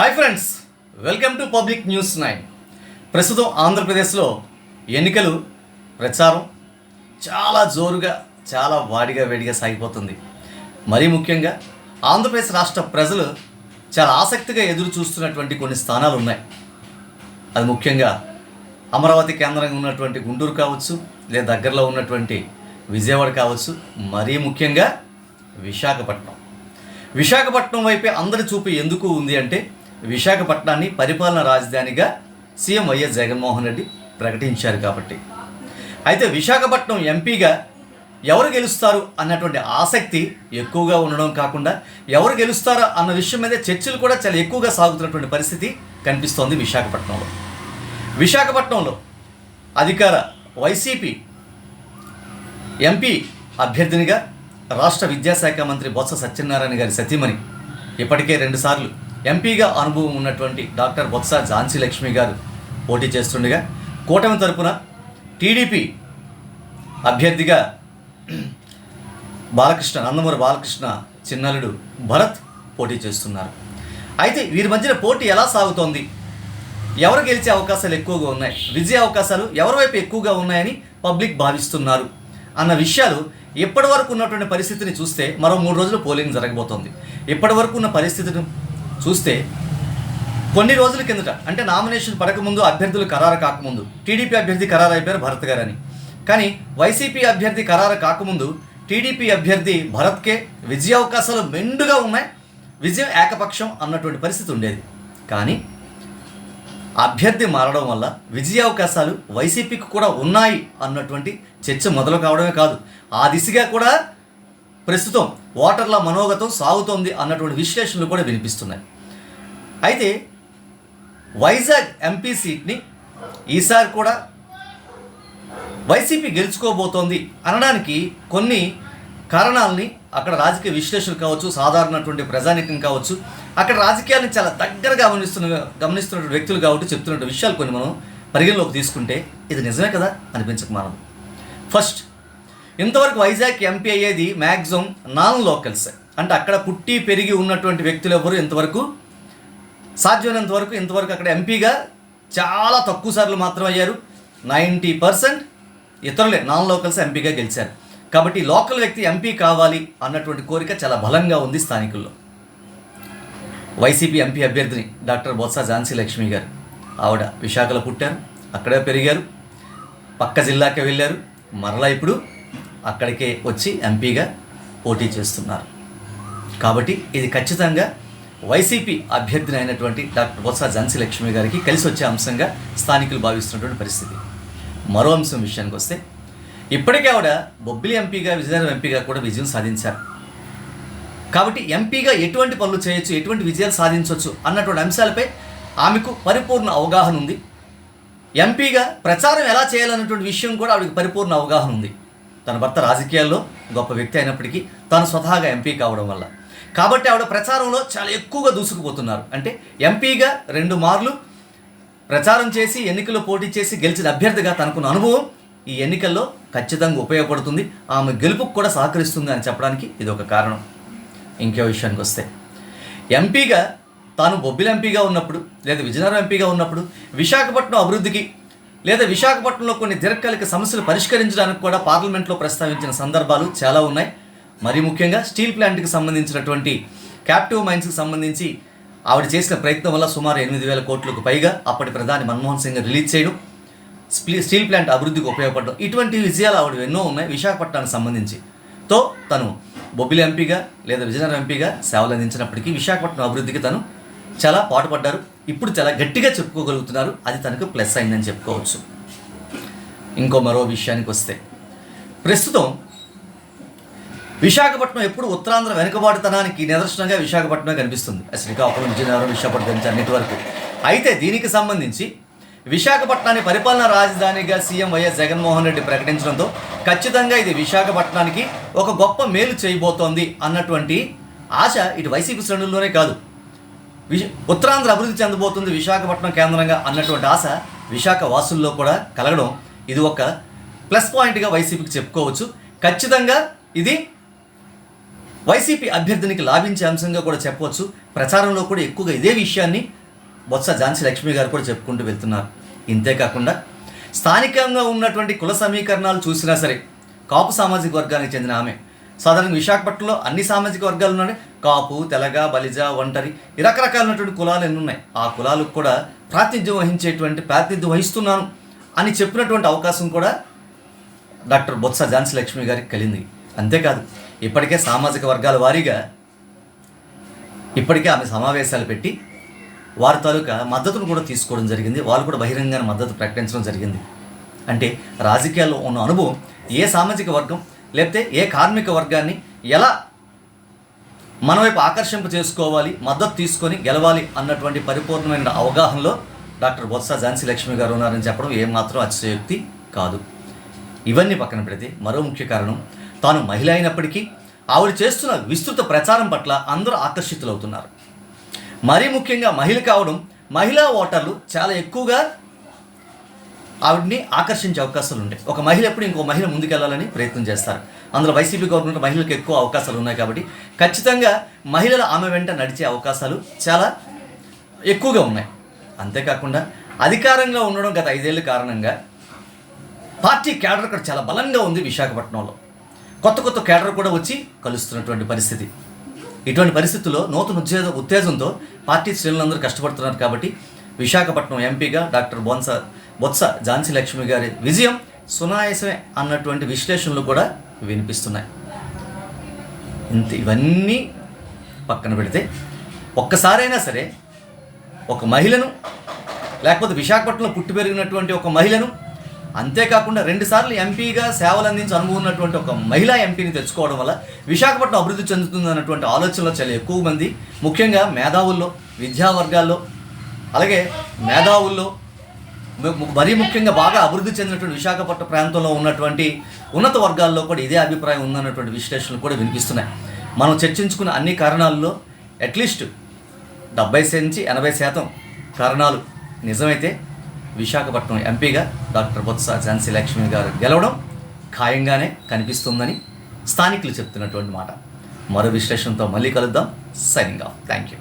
Hi friends welcome to public news nine ప్రస్తుతం ఆంధ్రప్రదేశ్లో ఎన్నికలు ప్రచారం చాలా జోరుగా చాలా వాడిగా వేడిగా సాగిపోతుంది. మరీ ముఖ్యంగా ఆంధ్రప్రదేశ్ రాష్ట్ర ప్రజలు చాలా ఆసక్తిగా ఎదురు చూస్తున్నటువంటి కొన్ని స్థానాలు ఉన్నాయి. అది ముఖ్యంగా అమరావతి కేంద్రంగా ఉన్నటువంటి గుంటూరు కావచ్చు లేదా దగ్గరలో ఉన్నటువంటి విజయవాడ కావచ్చు మరీ ముఖ్యంగా విశాఖపట్నం. విశాఖపట్నం వైపే అందరి చూపు ఎందుకు ఉంది అంటే విశాఖపట్నాన్ని పరిపాలన రాజధానిగా సీఎం వైఎస్ జగన్మోహన్ రెడ్డి ప్రకటించారు కాబట్టి. అయితే విశాఖపట్నం ఎంపీగా ఎవరు గెలుస్తారు అన్నటువంటి ఆసక్తి ఎక్కువగా ఉండడం కాకుండా ఎవరు గెలుస్తారో అన్న విషయం మీద చర్చలు కూడా చాలా ఎక్కువగా సాగుతున్నటువంటి పరిస్థితి కనిపిస్తోంది విశాఖపట్నంలో. విశాఖపట్నంలో అధికార వైసీపీ ఎంపీ అభ్యర్థినిగా రాష్ట్ర విద్యాశాఖ మంత్రి బొత్స సత్యనారాయణ గారి సతీమణి ఇప్పటికే రెండుసార్లు ఎంపీగా అనుభవం ఉన్నటువంటి డాక్టర్ బొత్స ఝాన్సీ లక్ష్మి గారు పోటీ చేస్తుండగా కూటమి తరపున టీడీపీ అభ్యర్థిగా బాలకృష్ణ నందమూరి బాలకృష్ణ చిన్నలుడు భరత్ పోటీ చేస్తున్నారు. అయితే వీరి మధ్యన పోటీ ఎలా సాగుతోంది? ఎవరు గెలిచే అవకాశాలు ఎక్కువగా ఉన్నాయి? విజయ అవకాశాలు ఎవరి వైపు ఎక్కువగా ఉన్నాయని పబ్లిక్ భావిస్తున్నారు. అన్న విషయాలు ఇప్పటి వరకు ఉన్నటువంటి పరిస్థితిని చూస్తే మరో మూడు రోజులు పోలింగ్ జరగబోతోంది. ఇప్పటి వరకు ఉన్న పరిస్థితిని చూస్తే కొన్ని రోజుల కిందట అంటే నామినేషన్ పడకముందు అభ్యర్థులు ఖరారు కాకముందు టీడీపీ అభ్యర్థి ఖరారు అయిపోయారు భరత్ గారని. కానీ వైసీపీ అభ్యర్థి ఖరారు కాకముందు టీడీపీ అభ్యర్థి భరత్కే విజయ అవకాశాలు మెండుగా ఉన్నాయి విజయం ఏకపక్షం అన్నటువంటి పరిస్థితి ఉండేది. కానీ అభ్యర్థి మారడం వల్ల విజయ అవకాశాలు వైసీపీకి కూడా ఉన్నాయి అన్నటువంటి చర్చ మొదలు కావడమే కాదు. ఆ దిశగా కూడా ప్రస్తుతం ఓటర్ల మనోగతం సాగుతోంది అన్నటువంటి విశ్లేషణలు కూడా వినిపిస్తున్నాయి. అయితే వైజాగ్ ఎంపీ సీట్ని ఈసారి కూడా వైసీపీ గెలుచుకోబోతోంది అనడానికి కొన్ని కారణాలని అక్కడ రాజకీయ విశ్లేషకులు కావచ్చు సాధారణటువంటి ప్రజానీకం కావచ్చు అక్కడ రాజకీయాన్ని చాలా దగ్గరగా గమనిస్తున్న గమనిస్తున్న వ్యక్తులు కాబట్టి చెప్తున్న విషయాలు కొన్ని మనం పరిగణలోకి తీసుకుంటే ఇది నిజమే కదా అనిపించక మనం ఫస్ట్ ఇంతవరకు వైజాగ్ ఎంపీ అయ్యేది మ్యాక్సిమం నాన్ లోకల్స్. అంటే అక్కడ పుట్టి పెరిగి ఉన్నటువంటి వ్యక్తులు ఎవరు ఇంతవరకు? సాధ్యమైనంత వరకు ఇంతవరకు అక్కడ ఎంపీగా చాలా తక్కువ సార్లు మాత్రం అయ్యారు. నైంటీ పర్సెంట్ ఇతరులే నాన్ లోకల్స్ ఎంపీగా గెలిచారు. కాబట్టి లోకల్ వ్యక్తి ఎంపీ కావాలి అన్నటువంటి కోరిక చాలా బలంగా ఉంది స్థానికుల్లో. వైసీపీ ఎంపీ అభ్యర్థిని డాక్టర్ బొత్స ఝాన్సీ లక్ష్మి గారు. ఆవిడ విశాఖలో పుట్టారు. అక్కడే పెరిగారు. పక్క జిల్లాకే వెళ్ళారు. మరలా ఇప్పుడు అక్కడికే వచ్చి ఎంపీగా పోటీ చేస్తున్నారు. కాబట్టి ఇది ఖచ్చితంగా వైసీపీ అభ్యర్థిని అయినటువంటి డాక్టర్ బొత్స ఝాన్సీ లక్ష్మి గారికి కలిసి వచ్చే అంశంగా స్థానికులు భావిస్తున్నటువంటి పరిస్థితి. మరో అంశం విషయానికి వస్తే ఇప్పటికే ఆవిడ బొబ్బిలి ఎంపీగా విజయనగరం ఎంపీగా కూడా విజయం సాధించారు. కాబట్టి ఎంపీగా ఎటువంటి పనులు చేయొచ్చు ఎటువంటి విజయాలు సాధించవచ్చు అన్నటువంటి అంశాలపై ఆమెకు పరిపూర్ణ అవగాహన ఉంది. ఎంపీగా ప్రచారం ఎలా చేయాలన్నటువంటి విషయం కూడా ఆవిడకి పరిపూర్ణ అవగాహన ఉంది. తన భర్త రాజకీయాల్లో గొప్ప వ్యక్తి అయినప్పటికీ తాను స్వతహాగా ఎంపీ కావడం వల్ల. కాబట్టి ఆవిడ ప్రచారంలో చాలా ఎక్కువగా దూసుకుపోతున్నారు. అంటే ఎంపీగా రెండు మార్లు ప్రచారం చేసి ఎన్నికల్లో పోటీ చేసి గెలిచిన అభ్యర్థిగా తనకున్న అనుభవం ఈ ఎన్నికల్లో ఖచ్చితంగా ఉపయోగపడుతుంది. ఆమె గెలుపుకు కూడా సహకరిస్తుంది అని చెప్పడానికి ఇది ఒక కారణం. ఇంకో విషయానికి వస్తే ఎంపీగా తాను బొబ్బిలి ఎంపీగా ఉన్నప్పుడు లేదా విజయనగరం ఎంపీగా ఉన్నప్పుడు విశాఖపట్నం అభివృద్ధికి లేదా విశాఖపట్నంలో కొన్ని దీర్ఘకాలిక సమస్యలు పరిష్కరించడానికి కూడా పార్లమెంట్లో ప్రస్తావించిన సందర్భాలు చాలా ఉన్నాయి. మరి ముఖ్యంగా స్టీల్ ప్లాంట్కి సంబంధించినటువంటి క్యాప్టివ్ మైన్స్కి సంబంధించి ఆవిడ చేసిన ప్రయత్నం వల్ల సుమారు ఎనిమిది వేల కోట్లకు పైగా అప్పటి ప్రధాని మన్మోహన్ సింగ్ రిలీజ్ చేయడం స్పీ- స్టీల్ ప్లాంట్ అభివృద్ధికి ఉపయోగపడడం ఇటువంటి విజయాలు ఆవిడ ఎన్నో ఉన్నాయి విశాఖపట్నానికి సంబంధించి. తో తను బొబ్బిలి ఎంపీగా లేదా విజయనగరం ఎంపీగా సేవలు అందించినప్పటికీ విశాఖపట్నం అభివృద్ధికి తను చాలా పాటుపడ్డారు. ఇప్పుడు చాలా గట్టిగా చెప్పుకోగలుగుతున్నారు. అది తనకు ప్లస్ అయిందని చెప్పుకోవచ్చు. ఇంకో మరో విషయానికి వస్తే ప్రస్తుతం విశాఖపట్నం ఎప్పుడు ఉత్తరాంధ్ర వెనుకబాటుతనానికి నిదర్శనంగా విశాఖపట్నం కనిపిస్తుంది. శ్రీకాకుళం విజయనగరం విశాఖపట్నం నుంచి అన్నిటి వరకు. అయితే దీనికి సంబంధించి విశాఖపట్నాన్ని పరిపాలనా రాజధానిగా సీఎం వైఎస్ జగన్మోహన్ రెడ్డి ప్రకటించడంతో ఖచ్చితంగా ఇది విశాఖపట్నానికి ఒక గొప్ప మేలు చేయబోతోంది అన్నటువంటి ఆశ ఇటు వైసీపీ శ్రేణుల్లోనే కాదు. విశ ఉత్తరాంధ్ర అభివృద్ధి చెందబోతుంది విశాఖపట్నం కేంద్రంగా అన్నటువంటి ఆశ విశాఖ వాసుల్లో కూడా కలగడం ఇది ఒక ప్లస్ పాయింట్గా వైసీపీకి చెప్పుకోవచ్చు. ఖచ్చితంగా ఇది వైసీపీ అభ్యర్థినికి లాభించే అంశంగా కూడా చెప్పవచ్చు. ప్రచారంలో కూడా ఎక్కువగా ఇదే విషయాన్ని బొత్స ఝాన్సీ లక్ష్మి గారు కూడా చెప్పుకుంటూ వెళ్తున్నారు. ఇంతేకాకుండా స్థానికంగా ఉన్నటువంటి కుల సమీకరణాలు చూసినా సరే కాపు సామాజిక వర్గానికి చెందిన ఆమె సాధారణంగా విశాఖపట్నంలో అన్ని సామాజిక వర్గాలు ఉన్నాయి. కాపు తెలగ బలిజ ఒంటరి ఈ రకరకాలైనటువంటి కులాలు ఎన్ని ఉన్నాయి? ఆ కులాలకు కూడా ప్రాతినిధ్యం వహించేటువంటి ప్రాతినిధ్యం వహిస్తున్నాను అని చెప్పినటువంటి అవకాశం కూడా డాక్టర్ బొత్స ఝాన్సీ లక్ష్మి గారికి కలిగింది. అంతేకాదు ఇప్పటికే సామాజిక వర్గాల వారీగా ఇప్పటికే ఆమె సమావేశాలు పెట్టి వారి తాలూకా మద్దతును కూడా తీసుకోవడం జరిగింది. వాళ్ళు కూడా బహిరంగంగా మద్దతు ప్రకటించడం జరిగింది. అంటే రాజకీయాల్లో ఉన్న అనుభవం ఏ సామాజిక వర్గం లేకపోతే ఏ కార్మిక వర్గాన్ని ఎలా మన వైపు ఆకర్షింప చేసుకోవాలి మద్దతు తీసుకొని గెలవాలి అన్నటువంటి పరిపూర్ణమైన అవగాహనలో డాక్టర్ బొత్స ఝాన్సీ లక్ష్మి గారు ఉన్నారని చెప్పడం ఏమాత్రం అతిశయోక్తి కాదు. ఇవన్నీ పక్కన పెడితే మరో ముఖ్య కారణం తాను మహిళ అయినప్పటికీ ఆవిడ చేస్తున్న విస్తృత ప్రచారం పట్ల అందరూ ఆకర్షితులవుతున్నారు. మరీ ముఖ్యంగా మహిళ కావడం మహిళా ఓటర్లు చాలా ఎక్కువగా ఆవిడ్ని ఆకర్షించే అవకాశాలు ఉంటాయి. ఒక మహిళ ఎప్పుడు ఇంకో మహిళ ముందుకెళ్ళాలని ప్రయత్నం చేస్తారు. అందులో వైసీపీ గవర్నమెంట్ మహిళలకు ఎక్కువ అవకాశాలు ఉన్నాయి కాబట్టి ఖచ్చితంగా మహిళలు ఆమె వెంట నడిచే అవకాశాలు చాలా ఎక్కువగా ఉన్నాయి. అంతేకాకుండా అధికారంగా ఉండడం గత ఐదేళ్ళ కారణంగా పార్టీ క్యాడర్ కూడా చాలా బలంగా ఉంది విశాఖపట్నంలో. కొత్త కొత్త క్యాడర్ కూడా వచ్చి కలుస్తున్నటువంటి పరిస్థితి. ఇటువంటి పరిస్థితుల్లో నూతన ఉద్యోగ ఉత్తేజంతో పార్టీ శ్రేణులందరూ కష్టపడుతున్నారు కాబట్టి విశాఖపట్నం ఎంపీగా డాక్టర్ బొన్స బొత్స ఝాన్సీ లక్ష్మి గారి విజయం సునాయాసమే అన్నటువంటి విశ్లేషణలు కూడా వినిపిస్తున్నాయి. ఇంత ఇవన్నీ పక్కన పెడితే ఒక్కసారైనా సరే ఒక మహిళను లేకపోతే విశాఖపట్నంలో పుట్టి పెరిగినటువంటి ఒక మహిళను అంతేకాకుండా రెండుసార్లు ఎంపీగా సేవలు అందించి అనుభవం ఉన్నటువంటి ఒక మహిళా ఎంపీని తెచ్చుకోవడం వల్ల విశాఖపట్నం అభివృద్ధి చెందుతుంది అన్నటువంటి ఆలోచనలో చాలా ఎక్కువ మంది ముఖ్యంగా మేధావుల్లో విద్యావర్గాల్లో అలాగే మేధావుల్లో మరీ ముఖ్యంగా బాగా అభివృద్ధి చెందినటువంటి విశాఖపట్నం ప్రాంతంలో ఉన్నటువంటి ఉన్నత వర్గాల్లో కూడా ఇదే అభిప్రాయం ఉందన్నటువంటి విశ్లేషణలు కూడా వినిపిస్తున్నాయి. మనం చర్చించుకున్న అన్ని కారణాల్లో అట్లీస్ట్ డెబ్బై నుంచి ఎనభై శాతం కారణాలు నిజమైతే విశాఖపట్నం ఎంపీగా డాక్టర్ బొత్స ఝాన్సీ లక్ష్మి గారు గెలవడం ఖాయంగానే కనిపిస్తుందని స్థానికులు చెప్తున్నటువంటి మాట. మరో విశ్లేషణతో మళ్ళీ కలుద్దాం. Signing off. Thank you